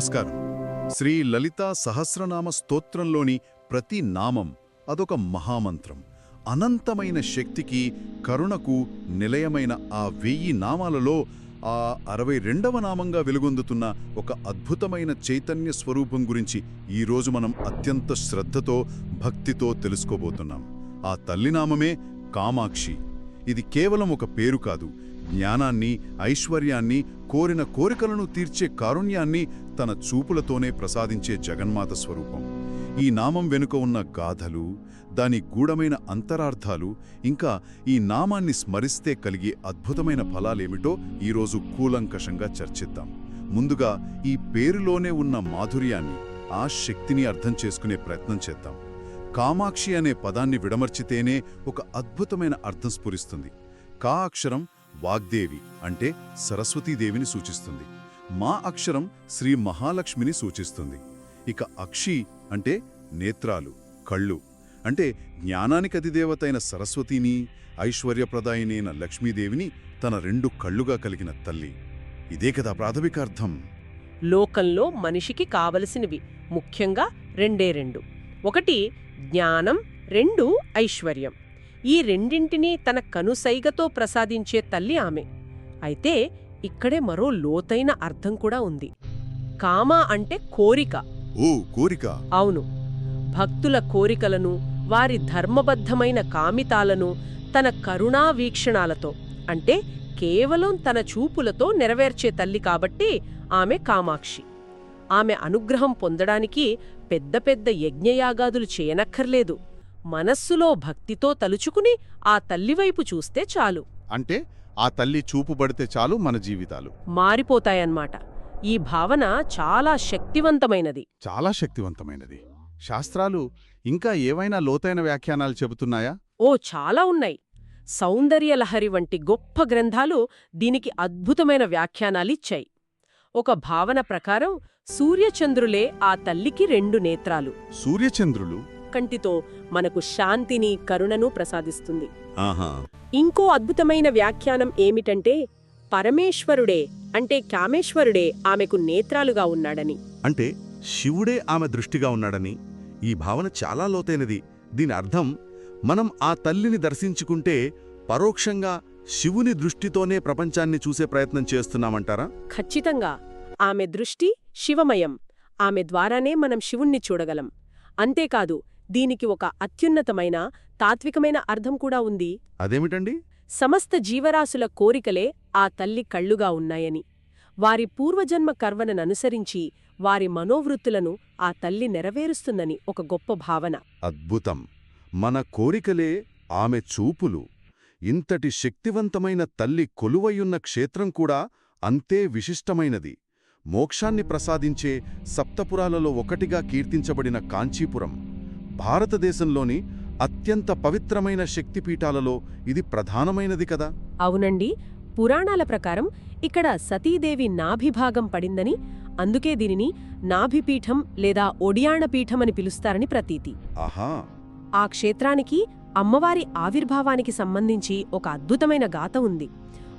నమస్కారం. శ్రీ లలితా సహస్రనామ స్తోత్రంలోని ప్రతి నామం అదొక మహామంత్రం. అనంతమైన శక్తికి కరుణకు నిలయమైన ఆ వెయ్యి నామాలలో ఆ అరవై రెండవ నామంగా వెలుగొందుతున్న ఒక అద్భుతమైన చైతన్య స్వరూపం గురించి ఈరోజు మనం అత్యంత శ్రద్ధతో భక్తితో తెలుసుకోబోతున్నాం. ఆ తల్లినామమే కామాక్షి. ఇది కేవలం ఒక పేరు కాదు. జ్ఞానాన్ని ఐశ్వర్యాన్ని కోరిన కోరికలను తీర్చే కారుణ్యాన్ని తన చూపులతోనే ప్రసాదించే జగన్మాత స్వరూపం. ఈ నామం వెనుక ఉన్న గాథలు దాని గూఢమైన అంతరార్థాలు ఇంకా ఈ నామాన్ని స్మరిస్తే కలిగే అద్భుతమైన ఫలాలేమిటో ఈరోజు కూలంకషంగా చర్చిద్దాం. ముందుగా ఈ పేరులోనే ఉన్న మాధుర్యాన్ని ఆ శక్తిని అర్థం చేసుకునే ప్రయత్నం చేద్దాం. కామాక్షి అనే పదాన్ని విడమర్చితేనే ఒక అద్భుతమైన అర్థం స్ఫురిస్తుంది. కా అక్షరం వాగ్దేవి అంటే సరస్వతీదేవిని సూచిస్తుంది. మా అక్షరం శ్రీ మహాలక్ష్మిని సూచిస్తుంది. ఇక అక్షి అంటే నేత్రాలు కళ్ళు అంటే జ్ఞానానికి అధిదేవతైన సరస్వతిని ఐశ్వర్యప్రదాయినైన లక్ష్మీదేవిని తన రెండు కళ్ళుగా కలిగిన తల్లి. ఇదే కదా ప్రాథమిక అర్థం. లోకంలో మనిషికి కావలసినవి ముఖ్యంగా రెండే రెండు. ఒకటి జ్ఞానం రెండు ఐశ్వర్యం. ఈ రెండింటినీ తన కనుసైగతో ప్రసాదించే తల్లి ఆమె. అయితే ఇక్కడే మరో లోతైన అర్థం కూడా ఉంది. కామ అంటే కోరిక. ఓ కోరిక. అవును. భక్తుల కోరికలను వారి ధర్మబద్ధమైన కామితాలను తన కరుణా వీక్షణాలతో అంటే కేవలం తన చూపులతో నెరవేర్చే తల్లి కాబట్టి ఆమె కామాక్షి. ఆమె అనుగ్రహం పొందడానికి పెద్ద పెద్ద యజ్ఞయాగాదులు చేయనక్కర్లేదు. మనస్సులో భక్తితో తలుచుకుని ఆ తల్లివైపు చూస్తే చాలు. అంటే ఆ తల్లి చూపు పడితే చాలు మన జీవితాలు. మారిపోతాయన్నమాట. ఈ భావన చాలా శక్తివంతమైనది. చాలా శక్తివంతమైనది. శాస్త్రాలు ఇంకా ఏవైనా లోతైన వ్యాఖ్యానాలు చెబుతున్నాయా? ఓ చాలా ఉన్నాయి. సౌందర్యలహరి వంటి గొప్ప గ్రంథాలు దీనికి అద్భుతమైన వ్యాఖ్యానాలిచ్చాయి ఒక భావన ప్రకారం సూర్యచంద్రులే ఆ తల్లికి రెండు నేత్రాలు. సూర్యచంద్రులు? కంటితో మనకు శాంతిని కరుణను ప్రసాదిస్తుంది. ఆహా. ఇంకో అద్భుతమైన వ్యాఖ్యానం ఏమిటంటే పరమేశ్వరుడే అంటే కామేశ్వరుడే ఆమెకు నేత్రాలుగా ఉన్నాడని. అంటే శివుడే ఆమె దృష్టిగా ఉన్నాడని. ఈ భావన చాలా లోతైనది. దీని అర్థం మనం ఆ తల్లిని దర్శించుకుంటే పరోక్షంగా శివుని దృష్టితోనే ప్రపంచాన్ని చూసే ప్రయత్నం చేస్తున్నామంటారా? ఖచ్చితంగా. ఆమె దృష్టి శివమయం. ఆమె ద్వారానే మనం శివుణ్ణి చూడగలం. అంతేకాదు దీనికి ఒక అత్యున్నతమైన తాత్వికమైన అర్థం కూడా ఉంది. అదేమిటండి? సమస్త జీవరాశుల కోరికలే ఆ తల్లి కళ్ళుగా ఉన్నాయని. వారి పూర్వజన్మ కర్వనననుసరించి వారి మనోవృత్తులను ఆ తల్లి నెరవేరుస్తుందని ఒక గొప్ప భావన. అద్భుతం! మన కోరికలే ఆమె చూపులు. ఇంతటి శక్తివంతమైన తల్లి కొలువయున్న క్షేత్రం కూడా అంతే విశిష్టమైనది. మోక్షాన్ని ప్రసాదించే సప్తపురాలలో ఒకటిగా కీర్తించబడిన కాంచీపురం భారతదేశంలోని అత్యంత పవిత్రమైన శక్తిపీఠాలలో ఇది ప్రధానమైనది కదా? అవునండి. పురాణాల ప్రకారం ఇక్కడ సతీదేవి నాభిభాగం పడిందని అందుకే దీనిని నాభిపీఠం లేదా ఒడియాణపీఠమని పిలుస్తారని ప్రతీతి. ఆహా! ఆ క్షేత్రానికి అమ్మవారి ఆవిర్భావానికి సంబంధించి ఒక అద్భుతమైన గాథ ఉంది.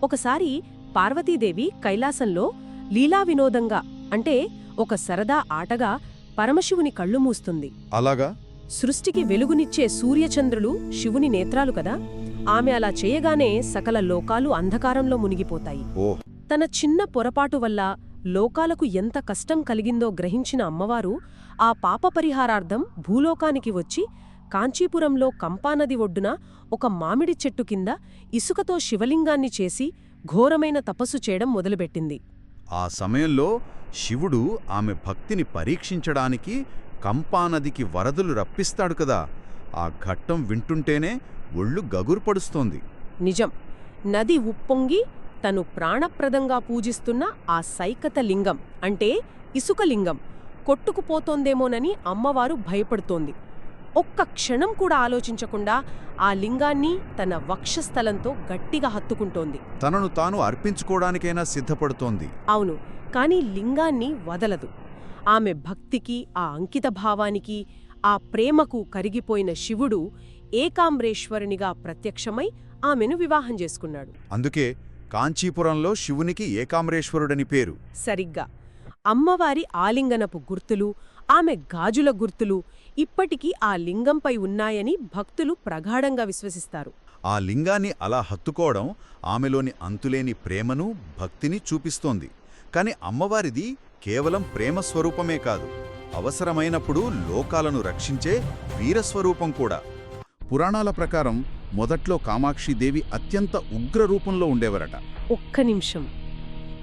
ఒకసారి పార్వతీదేవి కైలాసంలో లీలా వినోదంగా అంటే ఒక సరదా ఆటగా పరమశివుని కళ్ళు మూస్తుంది. అలాగా? సృష్టికి వెలుగునిచ్చే సూర్యచంద్రులు శివుని నేత్రాలు కదా? ఆమె అలా చేయగానే సకల లోకాలు అంధకారంలో మునిగిపోతాయి. తన చిన్న పొరపాటు వల్ల లోకాలకు ఎంత కష్టం కలిగిందో గ్రహించిన అమ్మవారు ఆ పాప పరిహారార్థం భూలోకానికి వచ్చి కాంచీపురంలో కంపానది ఒడ్డున ఒక మామిడి చెట్టు కింద ఇసుకతో శివలింగాన్ని చేసి ఘోరమైన తపస్సు చేయడం మొదలుపెట్టింది. ఆ సమయంలో శివుడు ఆమె భక్తిని పరీక్షించడానికి కంపానదికి వరదలు రప్పిస్తాడు కదా. ఆ ఘట్టం వింటుంటేనే ఒళ్ళు గగురుపడుస్తోంది నిజం. నది ఉప్పొంగి తను ప్రాణప్రదంగా పూజిస్తున్న ఆ సైకత లింగం అంటే ఇసుక లింగం. కొట్టుకుపోతోందేమోనని అమ్మవారు భయపడుతోంది. ఒక్క క్షణం కూడా ఆలోచించకుండా ఆ లింగాన్ని తన వక్షస్థలంతో గట్టిగా హత్తుకుంటోంది. తనను తాను అర్పించుకోవడానికైనా సిద్ధపడుతోంది. అవును కాని లింగాన్ని వదలదు. ఆమె భక్తికి ఆ అంకితభావానికి ఆ ప్రేమకు కరిగిపోయిన శివుడు ఏకాంబ్రేశ్వరునిగా ప్రత్యక్షమై ఆమెను వివాహం చేసుకున్నాడు. అందుకే కాంచీపురంలో శివునికి ఏకాంబరేశ్వరుడని పేరు. సరిగ్గా. అమ్మవారి ఆలింగనపు గుర్తులు ఆమె గాజుల గుర్తులు ఇప్పటికీ ఆ లింగంపై ఉన్నాయని భక్తులు ప్రగాఢంగా విశ్వసిస్తారు. ఆ లింగాన్ని అలా హత్తుకోవడం ఆమెలోని అంతులేని ప్రేమను భక్తిని చూపిస్తోంది. కాని అమ్మవారిది కేవలం ప్రేమ స్వరూపమే కాదు అవసరమైనప్పుడు లోకాలను రక్షించే వీరస్వరూపం కూడా. పురాణాల ప్రకారం మొదట్లో కామాక్షిదేవి అత్యంత ఉగ్ర రూపంలో ఉండేవరట. ఒక్క నిమిషం.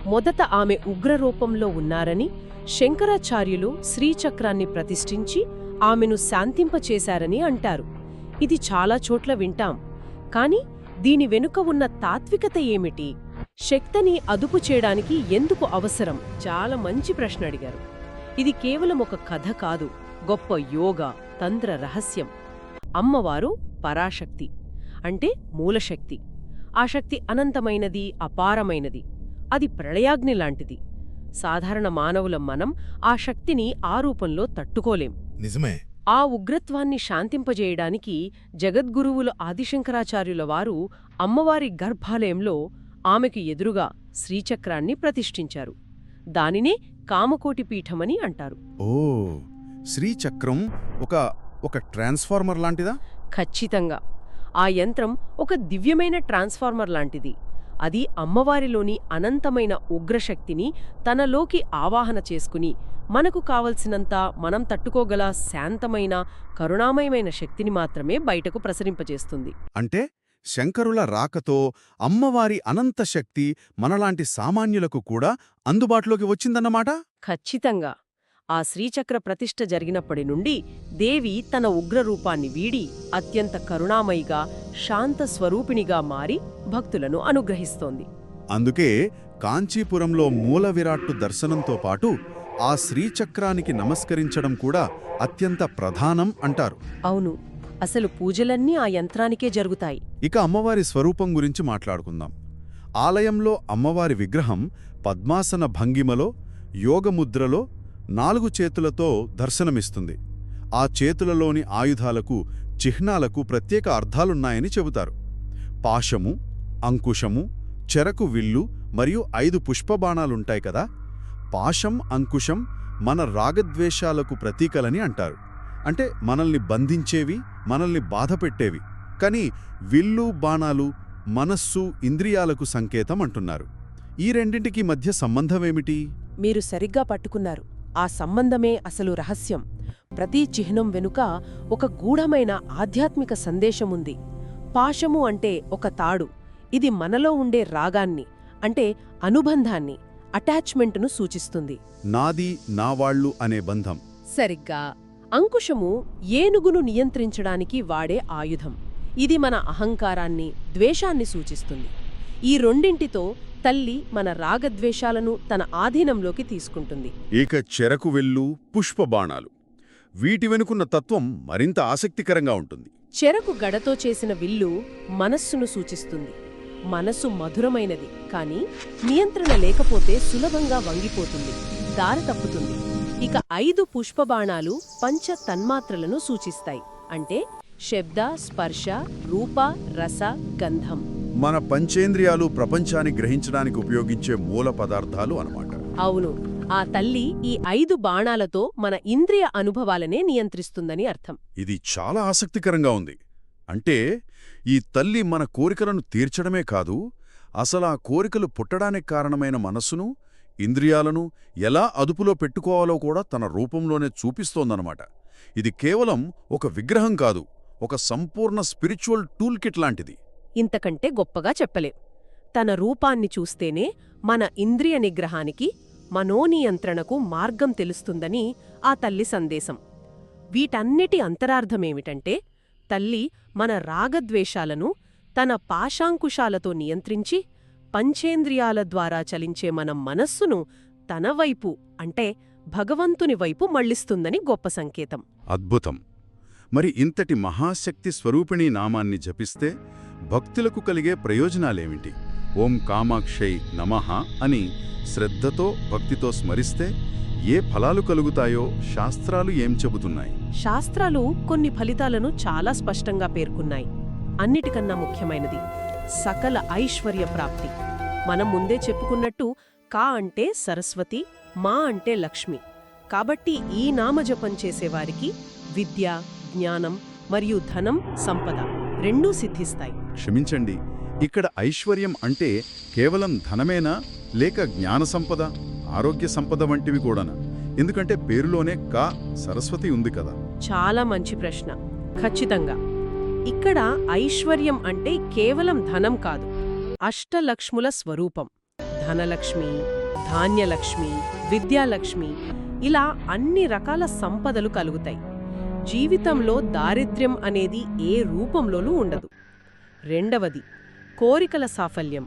మొదట ఆమె ఉగ్రరూపంలో ఉన్నారని శంకరాచార్యులు శ్రీచక్రాన్ని ప్రతిష్ఠించి ఆమెను శాంతింపచేశారని అంటారు. ఇది చాలా చోట్ల వింటాం. కాని దీని వెనుక ఉన్న తాత్వికత ఏమిటి? శక్తిని అదుపు చేయడానికి ఎందుకు అవసరం? చాలా మంచి ప్రశ్న అడిగారు. ఇది కేవలం ఒక కథ కాదు. గొప్ప యోగ తంత్ర రహస్యం. అమ్మవారు పరాశక్తి. అంటే మూలశక్తి. ఆ శక్తి అనంతమైనది అపారమైనది. అది ప్రళయాగ్ని లాంటిది. సాధారణ మానవుల మనం ఆ శక్తిని ఆ రూపంలో తట్టుకోలేం. నిజమే. ఆ ఉగ్రత్వాన్ని శాంతింపజేయడానికి జగద్గురువులు ఆదిశంకరాచార్యుల వారు అమ్మవారి గర్భాలయంలో ఆమెకు ఎదురుగా శ్రీచక్రాన్ని ప్రతిష్ఠించారు. దానినే కామకోటి పీఠమని అంటారు. ఓ శ్రీచక్రం ఒక ఒక ట్రాన్స్ఫార్మర్ లాంటిదా? ఖచ్చితంగా. ఆ యంత్రం ఒక దివ్యమైన ట్రాన్స్ఫార్మర్ లాంటిది. అది అమ్మవారిలోని అనంతమైన ఉగ్రశక్తిని తనలోకి ఆవాహన చేసుకుని మనకు కావలసినంత మనం తట్టుకోగల శాంతమైన కరుణామయమైన శక్తిని మాత్రమే బయటకు ప్రసరింపజేస్తుంది. అంటే శంకరుల రాకతో అమ్మవారి అనంత శక్తి మనలాంటి సామాన్యులకు కూడా అందుబాటులోకి వచ్చిందన్నమాట? ఖచ్చితంగా. ఆ శ్రీచక్ర ప్రతిష్ఠ జరిగినప్పటి నుండి దేవి తన ఉగ్రరూపాన్ని వీడి అత్యంత కరుణామయిగా శాంత స్వరూపిణిగా మారి భక్తులను అనుగ్రహిస్తోంది. అందుకే కాంచీపురంలో మూల విరాట్టు దర్శనంతో పాటు ఆ శ్రీచక్రానికి నమస్కరించడం కూడా అత్యంత ప్రధానం అంటారు. అవును అసలు పూజలన్నీ ఆ యంత్రానికే జరుగుతాయి. ఇక అమ్మవారి స్వరూపం గురించి మాట్లాడుకుందాం. ఆలయంలో అమ్మవారి విగ్రహం పద్మాసన భంగిమలో యోగముద్రలో నాలుగు చేతులతో దర్శనమిస్తుంది. ఆ చేతులలోని ఆయుధాలకు చిహ్నాలకు ప్రత్యేక అర్థాలున్నాయని చెబుతారు. పాశము అంకుశము చెరకు విల్లు మరియు ఐదు పుష్పబాణాలుంటాయి కదా? పాశం అంకుశం మన రాగద్వేషాలకు ప్రతీకలని అంటారు. అంటే మనల్ని బంధించేవి మనల్ని బాధపెట్టేవి. కానీ విల్లు బాణాలు మనస్సు ఇంద్రియాలకు సంకేతం అంటున్నారు. ఈ రెండింటికి మధ్య సంబంధమేమిటి? మీరు సరిగ్గా పట్టుకున్నారు. ఆ సంబంధమే అసలు రహస్యం. ప్రతి చిహ్నం వెనుక ఒక గూఢమైన ఆధ్యాత్మిక సందేశముంది పాశము అంటే ఒక తాడు. ఇది మనలో ఉండే రాగాన్ని అంటే అనుబంధాన్ని అటాచ్మెంట్ను సూచిస్తుంది. నాది నావాళ్ళు అనే బంధం. సరిగ్గా. అంకుశము ఏనుగును నియంత్రించడానికి వాడే ఆయుధం. ఇది మన అహంకారాన్ని ద్వేషాన్ని సూచిస్తుంది. ఈ రెండింటితో తల్లి మన రాగద్వేషాలను తన ఆధీనంలోకి తీసుకుంటుంది. ఇక చెరకు వెల్లు పుష్పబాణాలు వీటి వెనుకున్న తత్వం మరింత ఆసక్తికరంగా ఉంటుంది. చెరకు గడతో చేసిన విల్లు మనస్సును సూచిస్తుంది. మనస్సు మధురమైనది కాని నియంత్రణ లేకపోతే సులభంగా వంగిపోతుంది దారి తప్పుతుంది. ఇక ఐదు పుష్పబాణాలు పంచ తన్మాత్రలను సూచిస్తాయి. అంటే శబ్ద స్పర్శ రూప రస గంధం. మన పంచేంద్రియాలు ప్రపంచాన్ని గ్రహించడానికి ఉపయోగించే మూల పదార్థాలు అన్నమాట. అవును. ఆ తల్లి ఈ ఐదు బాణాలతో మన ఇంద్రియ అనుభవాలనే నియంత్రిస్తుందని అర్థం. ఇది చాలా ఆసక్తికరంగా ఉంది. అంటే ఈ తల్లి మన కోరికలను తీర్చడమే కాదు అసలు ఆ కోరికలు పుట్టడానికి కారణమైన మనస్సును ఇంద్రియాలను ఎలా అదుపులో పెట్టుకోవాలో కూడా తన రూపంలోనే చూపిస్తోందన్నమాట. ఇది కేవలం ఒక విగ్రహం కాదు ఒక సంపూర్ణ స్పిరిచువల్ టూల్ కిట్ లాంటిది. ఇంతకంటే గొప్పగా చెప్పలేం. తన రూపాన్ని చూస్తేనే మన ఇంద్రియ నిగ్రహానికి మనోనియంత్రణకు మార్గం తెలుస్తుందని ఆ తల్లి సందేశం. వీటన్నిటి అంతరార్థమేమిటంటే తల్లి మన రాగద్వేషాలను తన పాశాంకుశాలతో నియంత్రించి పంచేంద్రియాల ద్వారా చలించే మన మనస్సును తన వైపు అంటే భగవంతుని వైపు మళ్ళిస్తుందని గొప్ప సంకేతం. అద్భుతం. మరి ఇంతటి మహాశక్తి స్వరూపిణీ నామాన్ని జపిస్తే భక్తులకు కలిగే ప్రయోజనాలేమిటి? ఓం కామాక్షై నమః అని శ్రద్ధతో భక్తితో స్మరిస్తే ఏ ఫలాలు కలుగుతాయో శాస్త్రాలు ఏం చెబుతున్నాయి? శాస్త్రాలు కొన్ని ఫలితాలను చాలా స్పష్టంగా పేర్కొన్నాయి. అన్నిటికన్నా ముఖ్యమైనది సకల ఐశ్వర్య ప్రాప్తి. మనం ముందే చెప్పుకున్నట్టు కా అంటే సరస్వతి మా అంటే లక్ష్మి. కాబట్టి ఈ నామజపం చేసేవారికి విద్య జ్ఞానం మరియు ధనం సంపద. రెండూ సిద్ధిస్తాయి. క్షమించండి ఇక్కడ ఐశ్వర్యం అంటే కేవలం ధనమేనా లేక జ్ఞాన సంపద ఆరోగ్య సంపద వంటివి కూడానా? ఎందుకంటే పేరులోనే కా సరస్వతి ఉంది కదా. చాలా మంచి ప్రశ్న. ఖచ్చితంగా. ఇక్కడ ఐశ్వర్యం అంటే కేవలం ధనం కాదు అష్టలక్ష్ముల స్వరూపం. ధనలక్ష్మి ధాన్యలక్ష్మి విద్యాలక్ష్మి ఇలా అన్ని రకాల సంపదలు కలుగుతాయి. జీవితంలో దారిద్ర్యం అనేది ఏ రూపంలోనూ ఉండదు. రెండవది కోరికల సాఫల్యం.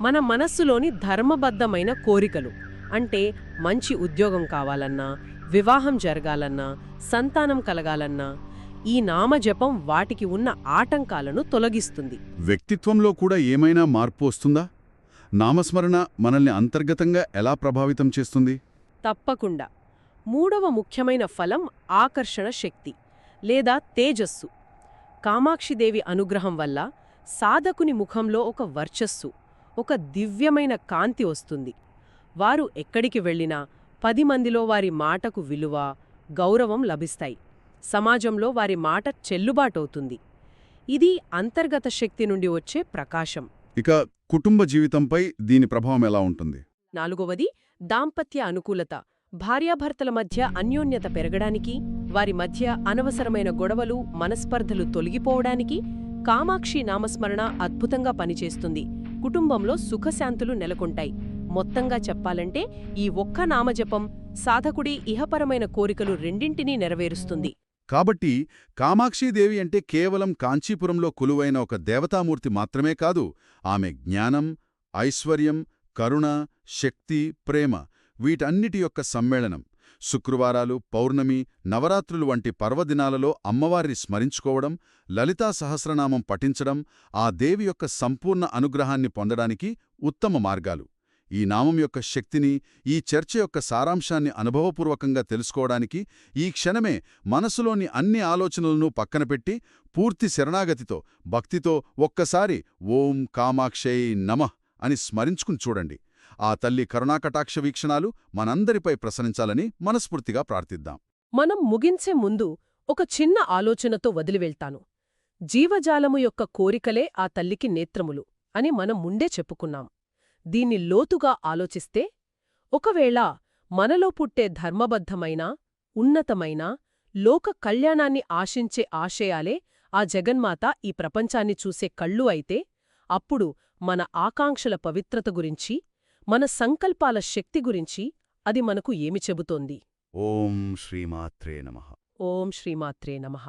మన మనస్సులోని ధర్మబద్ధమైన కోరికలు అంటే మంచి ఉద్యోగం కావాలన్నా వివాహం జరగాలన్నా సంతానం కలగాలన్నా ఈ నామజపం వాటికి ఉన్న ఆటంకాలను తొలగిస్తుంది. వ్యక్తిత్వంలో కూడా ఏమైనా మార్పు వస్తుందా? నామస్మరణ మనల్ని అంతర్గతంగా ఎలా ప్రభావితం చేస్తుంది? తప్పకుండా. మూడవ ముఖ్యమైన ఫలం ఆకర్షణ శక్తి లేదా తేజస్సు. కామాక్షిదేవి అనుగ్రహం వల్ల సాధకుని ముఖంలో ఒక వర్చస్సు ఒక దివ్యమైన కాంతి వస్తుంది. వారు ఎక్కడికి వెళ్ళినా పది మందిలో వారి మాటకు విలువ గౌరవం లభిస్తాయి. సమాజంలో వారి మాట చెల్లుబాటవుతుంది. ఇది అంతర్గత శక్తి నుండి వచ్చే ప్రకాశం. ఇక కుటుంబ జీవితంపై దీని ప్రభావం ఎలా ఉంటుంది? నాలుగవది దాంపత్య అనుకూలత. భార్యాభర్తల మధ్య అన్యోన్యత పెరగడానికి వారి మధ్య అనవసరమైన గొడవలు మనస్పర్ధలు తొలగిపోవడానికి కామాక్షి నామస్మరణ అద్భుతంగా పనిచేస్తుంది. కుటుంబంలో సుఖశాంతులు నెలకొంటాయి. మొత్తంగా చెప్పాలంటే ఈ ఒక్క నామజపం సాధకుడి ఇహపరమైన కోరికలు రెండింటినీ నెరవేరుస్తుంది. కాబట్టి కామాక్షీదేవి అంటే కేవలం కాంచీపురంలో కొలువైన ఒక దేవతామూర్తి మాత్రమే కాదు ఆమె జ్ఞానం ఐశ్వర్యం కరుణ శక్తి ప్రేమ వీటన్నిటి యొక్క సమ్మేళనం శుక్రవారాలు పౌర్ణమి నవరాత్రులు వంటి పర్వదినాలలో అమ్మవారిని స్మరించుకోవడం లలితా సహస్రనామం పఠించడం ఆ దేవి యొక్క సంపూర్ణ అనుగ్రహాన్ని పొందడానికి ఉత్తమ మార్గాలు. ఈ నామం యొక్క శక్తిని ఈ చర్చ యొక్క సారాంశాన్ని అనుభవపూర్వకంగా తెలుసుకోవడానికి ఈ క్షణమే మనసులోని అన్ని ఆలోచనలను పక్కనపెట్టి పూర్తి శరణాగతితో భక్తితో ఒక్కసారి ఓం కామాక్షయ్ నమః అని స్మరించుకుని చూడండి. ఆ తల్లి కరుణాకటాక్ష వీక్షణాలు మనందరిపై ప్రసరించాలని మనస్ఫూర్తిగా ప్రార్థిద్దాం. మనం ముగించే ముందు ఒక చిన్న ఆలోచనతో వదిలివెళ్తాను. జీవజాలము యొక్క కోరికలే ఆ తల్లికి నేత్రములు అని మనం ముందే చెప్పుకున్నాం. దీన్ని లోతుగా ఆలోచిస్తే ఒకవేళ మనలో పుట్టే ధర్మబద్ధమైన ఉన్నతమైన లోక కళ్యాణాన్ని ఆశించే ఆశయాలే ఆ జగన్మాత ఈ ప్రపంచాన్ని చూసే కళ్ళు అయితే అప్పుడు మన ఆకాంక్షల పవిత్రత గురించి మన సంకల్పాల శక్తి గురించి అది మనకు ఏమి చెబుతోంది? ఓం శ్రీమాత్రే నమః. ఓం శ్రీమాత్రే నమః.